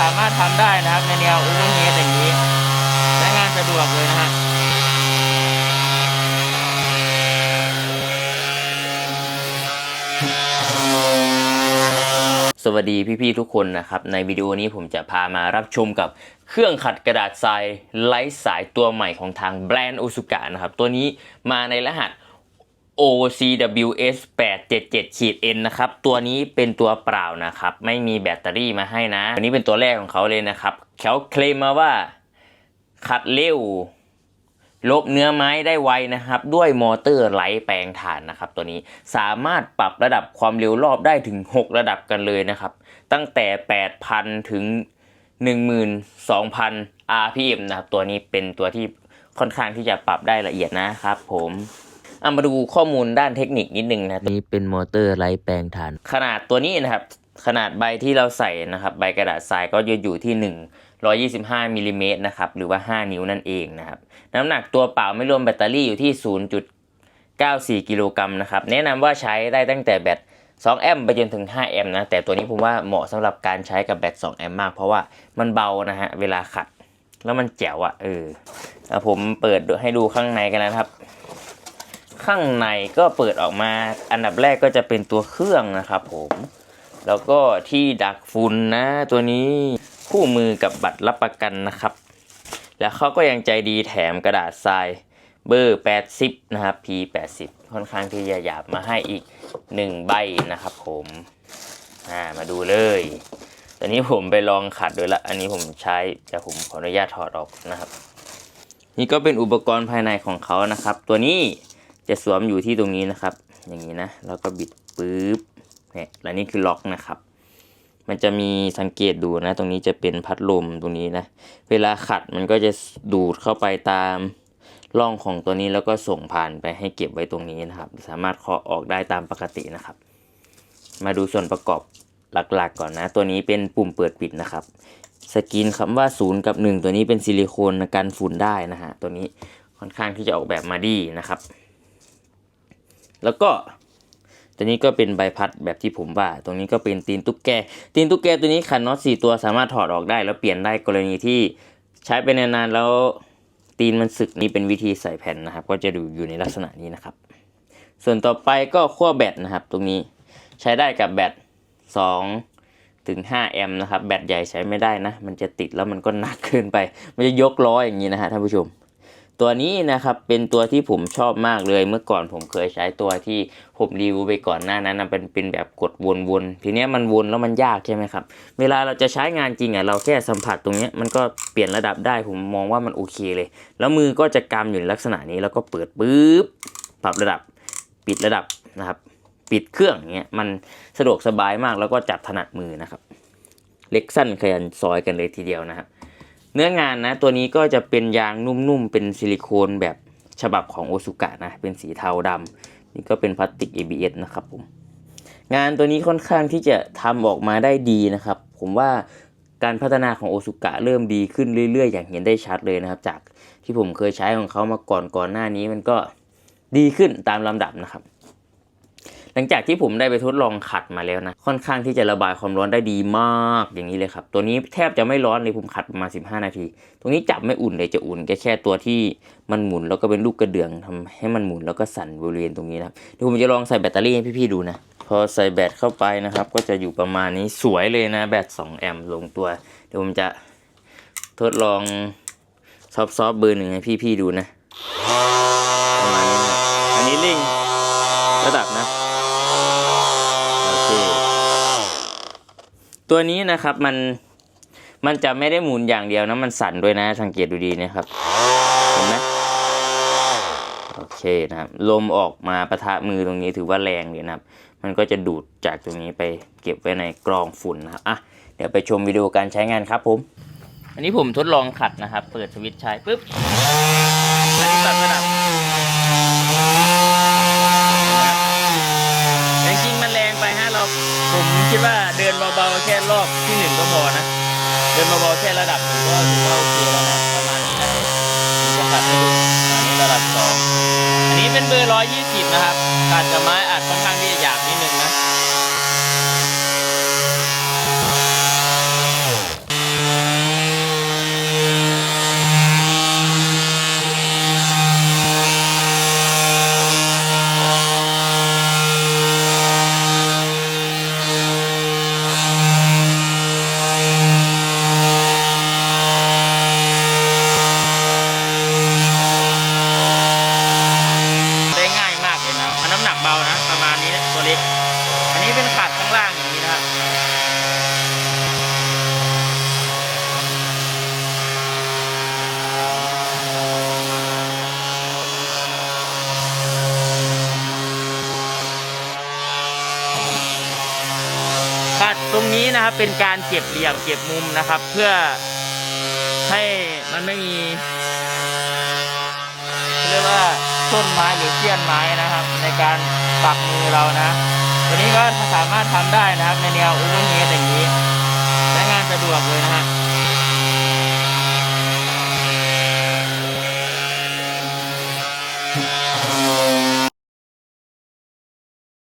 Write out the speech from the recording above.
สามารถทำได้นะครับ ในแนวอูเวอร์เฮดอย่างนี้ใช้งานสะดวกเลยนะฮะสวัสดีพี่ๆทุกคนนะครับในวิดีโอนี้ผมจะพามารับชมกับเครื่องขัดกระดาษทรายไร้สายตัวใหม่ของทางแบรนด์โอซุกะนะครับตัวนี้มาในรหัส OCWS 877ขีด N นะครับ ตัวนี้เป็นตัวเปล่านะครับ ไม่มีแบตเตอรี่มาให้นะตัวนี้เป็นตัวแรกของเขาเลยนะครับ เขาเคลมมาว่าขัดเร็ว ลบเนื้อไม้ได้ไวนะครับ ด้วยมอเตอร์ไหลแปลงถ่านนะครับ ตัวนี้สามารถปรับระดับความเร็วรอบได้ถึง 6 ระดับกันเลยนะครับ ตั้งแต่ 8,000 ถึง 12,000 RPM นะครับ ตัวนี้เป็นตัวที่ค่อนข้างที่จะปรับได้ละเอียดนะครับผม เอามาดูข้อมูลด้านเทคนิคนิดนึงนะนี้เป็นมอเตอร์ไร้แปลงถ่าน ขนาดตัวนี้นะครับ ขนาดใบที่เราใส่นะครับ ใบกระดาษทรายก็จะอยู่ที่ 125มิลลิเมตรนะครับ หรือว่า 5 นิ้วนั่นเองนะครับ น้ำหนักตัวเปล่าไม่รวมแบตเตอรี่อยู่ที่ 0.94 กิโลกรัมนะครับ แนะนำว่าใช้ได้ตั้งแต่แบต2แอมป์ไปจนถึง5แอมป์นะ แต่ตัวนี้ผมว่าเหมาะสำหรับการใช้กับแบต2แอมป์มาก เพราะว่ามันเบานะฮะ เวลาขัด แล้วมันแจ๋วอะ่ะเอออะผมเปิดให้ดูข้างในกันนะครับ ข้างในก็เปิดออกมา อันดับแรกก็จะเป็นตัวเครื่องนะครับผมแล้วก็ที่ดักฝุ่นนะตัวนี้คู่มือกับบัตรรับประกันนะครับ แล้วเขาก็ยังใจดีแถมกระดาษทรายเบอร์ 80 นะครับ P80 ค่อนข้างที่จะหยาบมาให้อีก 1 ใบนะครับผมอ่ามาดูเลยตอนนี้ผมไปลองขัดดูละ อันนี้ผมใช้แต่ผมขออนุญาตถอดออกนะครับ นี่ก็เป็นอุปกรณ์ภายในของเขานะครับ ตัวนี้ จะสวมอยู่ที่ตรงนี้นะครับ อย่างนี้นะแล้วก็บิดปึ๊บเนี่ยและนี่คือล็อกนะครับ มันจะมีสังเกตดูนะ ตรงนี้จะเป็นพัดลมตรงนี้นะ เวลาขัดมันก็จะดูดเข้าไปตามร่องของตัวนี้แล้วก็ส่งผ่านไปให้เก็บไว้ตรงนี้นะครับ สามารถเคาะออกได้ตามปกตินะครับ มาดูส่วนประกอบหลักๆก่อนนะ ตัวนี้เป็นปุ่มเปิดปิดนะครับ สกรีนคำว่า0กับ 1 ตัวนี้เป็นซิลิโคนกันฝุ่นได้นะฮะตัวนี้ค่อนข้างที่จะออกแบบมาดีนะครับ แล้วก็ตัวนี้ก็เป็นใบพัดแบบที่ผมว่า ตรงนี้ก็เป็นตีนตุ๊กแก ตีนตุ๊กแกตัวนี้ขันน็อตสี่ตัวสามารถถอดออกได้ แล้วเปลี่ยนได้กรณีที่ใช้ไปนานๆแล้วตีนมันสึกนี่เป็นวิธีใส่แผ่นนะครับ ก็จะดูอยู่ในลักษณะนี้นะครับ ส่วนต่อไปก็ขั้วแบตนะครับ ตรงนี้ใช้ได้กับแบต2ถึง5แอมป์นะครับ แบตใหญ่ใช้ไม่ได้นะ มันจะติดแล้วมันก็หนักเกินไป มันจะยกล้ออย่างนี้นะฮะท่านผู้ชม ตัวนี้นะครับเป็นตัวที่ผมชอบมากเลย เมื่อก่อนผมเคยใช้ตัวที่ผมรีวิวไปก่อนหน้านั้นเป็นเป็นแบบกดวนๆ ทีเนี้ยมันวนแล้วมันยากใช่ไหมครับ เวลาเราจะใช้งานจริงอะเราแค่สัมผัสตรงเนี้ยมันก็เปลี่ยนระดับได้ผมมองว่ามันโอเคเลย แล้วมือก็จะกำอยู่ลักษณะนี้แล้วก็เปิดปุ๊บปรับระดับปิดระดับนะครับ ปิดเครื่องอย่างเงี้ยมันสะดวกสบายมากแล้วก็จับถนัดมือนะครับ เล็กสั้นขยันซอยกันเลยทีเดียวนะครับ เนื้องานนะตัวนี้ก็จะเป็นยางนุ่มๆ เป็นซิลิโคนแบบฉบับของโอซุกะนะ เป็นสีเทาดำนี่ก็เป็นพลาสติก ABS นะครับผม งานตัวนี้ค่อนข้างที่จะทำออกมาได้ดีนะครับ ผมว่าการพัฒนาของโอซุกะเริ่มดีขึ้นเรื่อยๆ อย่างเห็นได้ชัดเลยนะครับ จากที่ผมเคยใช้ของเขามาก่อนก่อนหน้านี้มันก็ดีขึ้นตามลำดับนะครับ หลังจากที่ผมได้ไปทดลองขัดมาแล้วนะ ค่อนข้างที่จะระบายความร้อนได้ดีมากอย่างนี้เลยครับ ตัวนี้แทบจะไม่ร้อนเลยผมขัดประมาณ15 นาที ตรงนี้จับไม่อุ่นเลยจะอุ่นแค่แค่ตัวที่มันหมุนแล้วก็เป็นลูกกระเดื่องทำให้มันหมุนแล้วก็สั่นบริเวณตรงนี้นะครับเดี๋ยวผมจะลองใส่แบตเตอรี่ให้พี่ๆดูนะพอใส่แบตเข้าไปนะครับ ก็จะอยู่ประมาณนี้สวยเลยนะแบต2แอมป์ลงตัว เดี๋ยวผมจะทดลองซอฟต์ๆเบอร์หนึ่งให้พี่ๆดูนะประมาณนี้นะอันนี้เร่งระดับนะ ตัวนี้นะครับมันมันจะไม่ได้หมุนอย่างเดียวนะมันสั่นด้วยนะ สังเกตดูดีนะครับเห็นไหมโอเคนะครับลมออกมาประทะมือตรงนี้ถือว่าแรงเลยนะครับ มันก็จะดูดจากตรงนี้ไปเก็บไว้ในกรองฝุ่นนะครับอะเดี๋ยวไปชมวิดีโอการใช้งานครับผม อันนี้ผมทดลองขัดนะครับ เปิดสวิตช์ใช้ปุ๊บอันนี้ตัดระดับ นเบาๆแค่ระดับหนึ่งก็ถือว่าโอเคแล้วนะประมาณนี้นะผมจะตัดให้ดูอันนี้ระดับสองอันนี้เป็นเบอร์ร้อยยี่สิบนะครับตัดกับไม้ัวเล็ก อันนี้เป็นขัดข้างล่างอย่างนี้นะครับขัดตรงนี้นะครับเป็นการเก็บเหลี่ยมเก็บมุมนะครับ เพื่อให้มันไม่มีเรียกว่าต้นไม้หรือเสี้ยนไม้นะครับ ในการ ปักมือเรานะ ตัวนี้ก็สามารถทำได้นะครับในแนวอเวอร์เฮดอย่างนี้